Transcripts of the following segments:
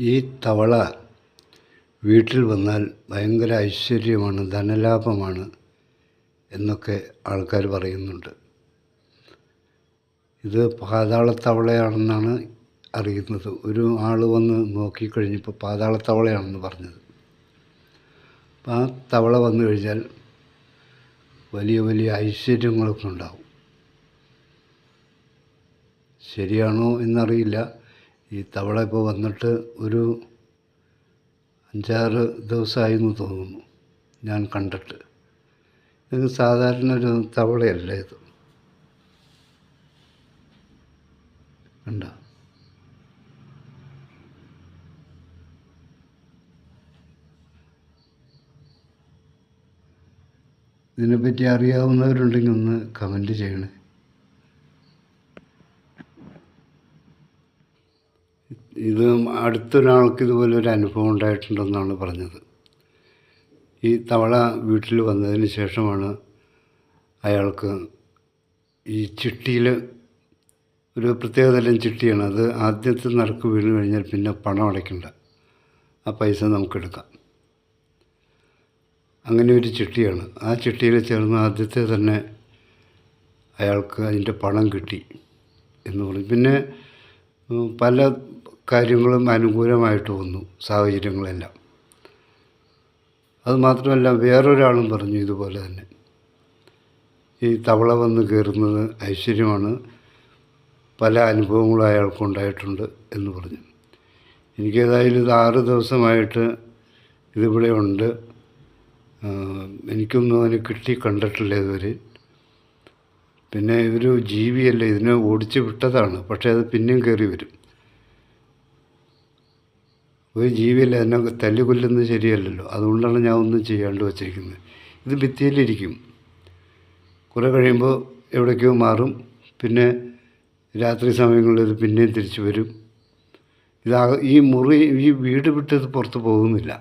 ഈ തവള വീട്ടിൽ വന്നാൽ ഭയങ്കര ഐശ്വര്യമാണ് ധനലാഭമാണ് എന്നൊക്കെ ആൾക്കാർ പറയുന്നുണ്ട്. ഇത് പാതാളത്തവളയാണെന്നാണ് അറിയുന്നത്. ഒരു ആൾ വന്ന് നോക്കിക്കഴിഞ്ഞപ്പോൾ പാതാളത്തവളയാണെന്ന് പറഞ്ഞത്. അപ്പം ആ തവള വന്നു കഴിഞ്ഞാൽ വലിയ വലിയ ഐശ്വര്യങ്ങളൊക്കെ ഉണ്ടാവും. ശരിയാണോ എന്നറിയില്ല. ഈ തവള ഇപ്പോൾ വന്നിട്ട് ഒരു അഞ്ചാറ് ദിവസമായി എന്ന് തോന്നുന്നു ഞാൻ കണ്ടിട്ട്. ഇത് സാധാരണ ഒരു തവളയല്ല ഇത്? കണ്ട. ഇതിനെപ്പറ്റി അറിയാവുന്നവരുണ്ടെങ്കിൽ ഒന്ന് കമന്റ് ചെയ്യണേ. ഇത് അടുത്തൊരാൾക്ക് ഇതുപോലെ ഒരു അനുഭവം ഉണ്ടായിട്ടുണ്ടെന്നാണ് പറഞ്ഞത്. ഈ തവള വീട്ടിൽ വന്നതിന് ശേഷമാണ് അയാൾക്ക് ഈ ചിട്ടിയിൽ ഒരു പ്രത്യേകതരം ചിട്ടിയാണ്. അത് ആദ്യത്തെ നറുക്ക് വീണ് കഴിഞ്ഞാൽ പിന്നെ പണം അടയ്ക്കണ്ട. ആ പൈസ നമുക്കെടുക്കാം അങ്ങനെ ഒരു ചിട്ടിയാണ്. ആ ചിട്ടിയിൽ ചേർന്ന് ആദ്യത്തെ തന്നെ അയാൾക്ക് അതിന്റെ പണം കിട്ടി എന്ന് പറഞ്ഞു. പിന്നെ പല കാര്യങ്ങളും അനുകൂലമായിട്ട് വന്നു സാഹചര്യങ്ങളെല്ലാം. അതുമാത്രമല്ല വേറൊരാളും പറഞ്ഞു ഇതുപോലെ തന്നെ. ഈ തവള വന്ന് കയറുന്നത് ഐശ്വര്യമാണ്. പല അനുഭവങ്ങളും അയാൾക്കുണ്ടായിട്ടുണ്ട് എന്ന് പറഞ്ഞു. എനിക്കേതായാലും ഇത് ആറ് ദിവസമായിട്ട് ഇതിവിടെ ഉണ്ട്. എനിക്കൊന്നും അതിന് കിട്ടി കണ്ടിട്ടില്ല ഇതുവരെ. പിന്നെ ഇതൊരു ജീവിയല്ല ഇതിനെ ഓടിച്ചു വിട്ടതാണ്. പക്ഷേ അത് പിന്നെയും കയറി വരും. ഒരു ജീവിയല്ലേ എന്നെ തല്ലി കൊല്ലുന്നത് ശരിയല്ലല്ലോ. അതുകൊണ്ടാണ് ഞാൻ ഒന്നും ചെയ്യാണ്ട് വച്ചിരിക്കുന്നത്. ഇത് ഭിത്തിയിലിരിക്കും. കുറേ കഴിയുമ്പോൾ എവിടേക്കോ മാറും. പിന്നെ രാത്രി സമയങ്ങളിൽ ഇത് പിന്നെയും തിരിച്ചു വരും. ഇതാ ഈ മുറി ഈ വീട് വിട്ടത് പുറത്ത് പോകുന്നില്ല.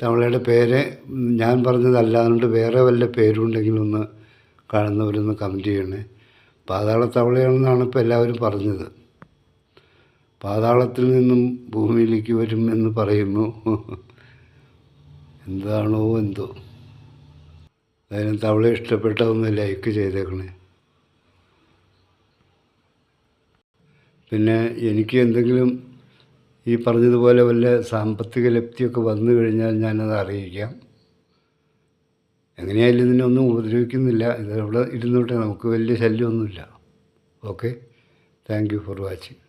തവളയുടെ പേര് ഞാൻ പറഞ്ഞതല്ലാണ്ട് വേറെ വല്ല പേരുണ്ടെങ്കിലൊന്ന് കാണുന്നവരൊന്ന് കമന്റ് ചെയ്യണേ. പാതാള തവളയാണെന്നാണ് ഇപ്പോൾ എല്ലാവരും പറഞ്ഞത്. പാതാളത്തിൽ നിന്നും ഭൂമിയിലേക്ക് വരും എന്ന് പറയുന്നു. എന്താണോ എന്തോ. അതിന് തവള ഇഷ്ടപ്പെട്ട ഒന്ന് ലൈക്ക് ചെയ്തേക്കണേ. പിന്നെ എനിക്ക് എന്തെങ്കിലും ഈ പറഞ്ഞതുപോലെ വല്ല സാമ്പത്തിക ലബ്ധിയൊക്കെ വന്നു കഴിഞ്ഞാൽ ഞാനത് അറിയിക്കാം. എങ്ങനെയായാലും ഇതിനൊന്നും ഉപദ്രവിക്കുന്നില്ല. ഇത് അവിടെ ഇരുന്നോട്ടെ നമുക്ക് വലിയ ശല്യമൊന്നുമില്ല. Okay thank you for watching